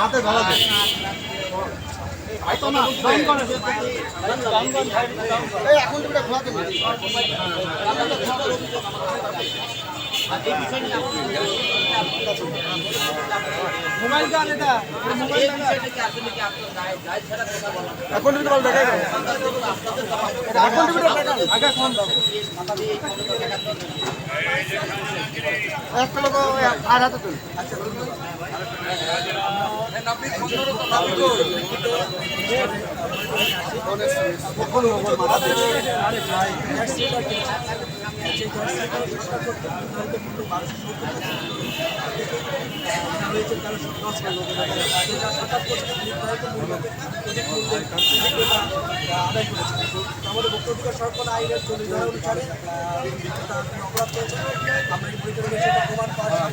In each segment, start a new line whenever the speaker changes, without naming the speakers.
হাতে ধরা এই এখন মোবাইল কার এটা এখন তুমি বল দেখাই এখন তুমি আগে ফোন দাও
আমাদের ভোক্তাধিকার সরকার আইনের চল্লিশ অনুসারে অপরাধ করেছেন প্রমাণ পাওয়ার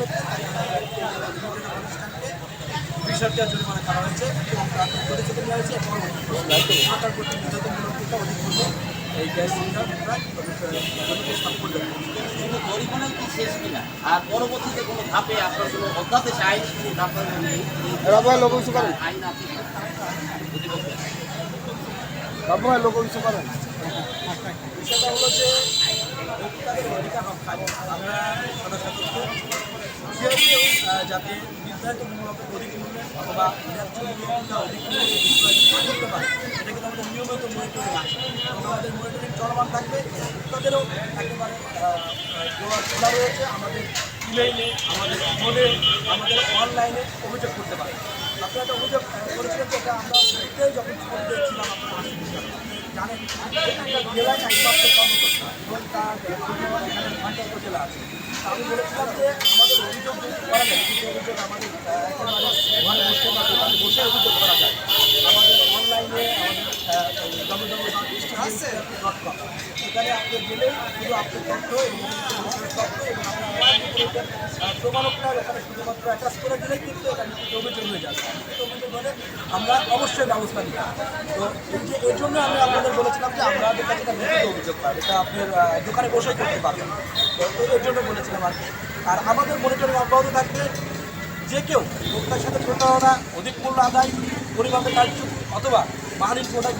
বিশ হাজার টাকা জরিমানা করা হয়েছে এবং তার পরিচিত নেওয়া হয়েছে এবং সরকার কর্তৃক নির্যাতনমূলক টিকা অধিক মূল্যে এই গ্যাস করতে
শুধু জরিমানাই কি শেষ কিনা? আর পরবর্তীতে কোনো ধাপে আপনার কোনো অধ্যাদেশ আইন কোনো ধাপ নেই
এরা লোক কিছু কিছু করেন
বিষয়টা হলো যে আমরা যাতে নির্ধারিত মূল্যকে অধিক মূল্যে অথবা ন্যায্য মূল্যটা অধিক মূল্যে করতে পারে এটা কিন্তু আমাদের নিয়মিত মনিটরিং আছে আমাদের মনিটরিং চলমান থাকবে ভোক্তাদেরও একেবারে খোলা রয়েছে আমাদের ইমেইলে আমাদের ফোনে আমাদের অনলাইনে অভিযোগ করতে পারে। আপনি একটা অভিযোগ করেছিলেন যেটা আমরা যখন ফোন দিয়েছিলাম আপনার জানেন জেলায় একমাত্র কর্মকর্তা এবং তার এখানে ঘণ্টা উপজেলা আছে। আমি বলেছিলাম যে আমাদের অভিযোগ করা যায় কিছু অভিযোগ আমাদের ঘরে বসে বা দোকানে বসে অভিযোগ করা যায় আমাদের অনলাইনে আমাদের সেখানে আপনি গেলেই শুধু আপনার তথ্য এবং তথ্য এবং এখানে শুধুমাত্র অ্যাটাচ করে দিলেই কিন্তু অভিযোগ হয়ে যাবে। অভিযোগ হলে আমরা অবশ্যই ব্যবস্থা নিই তো এই যে এর জন্য আমি আপনাদের বলেছিলাম যে আমাদের কাছে একটা লিখিত অভিযোগ পাবে এটা আপনার দোকানে বসেই করতে পারবেন। তো এর জন্য বলেছিলাম আর আর আমাদের মনিটরিং অব্যাহত থাকবে। যে কেউ ভোক্তার সাথে প্রতারণা, অধিক মূল্য আদায় পরিমাপে কার্য অথবা বাহারির প্রোডাক্ট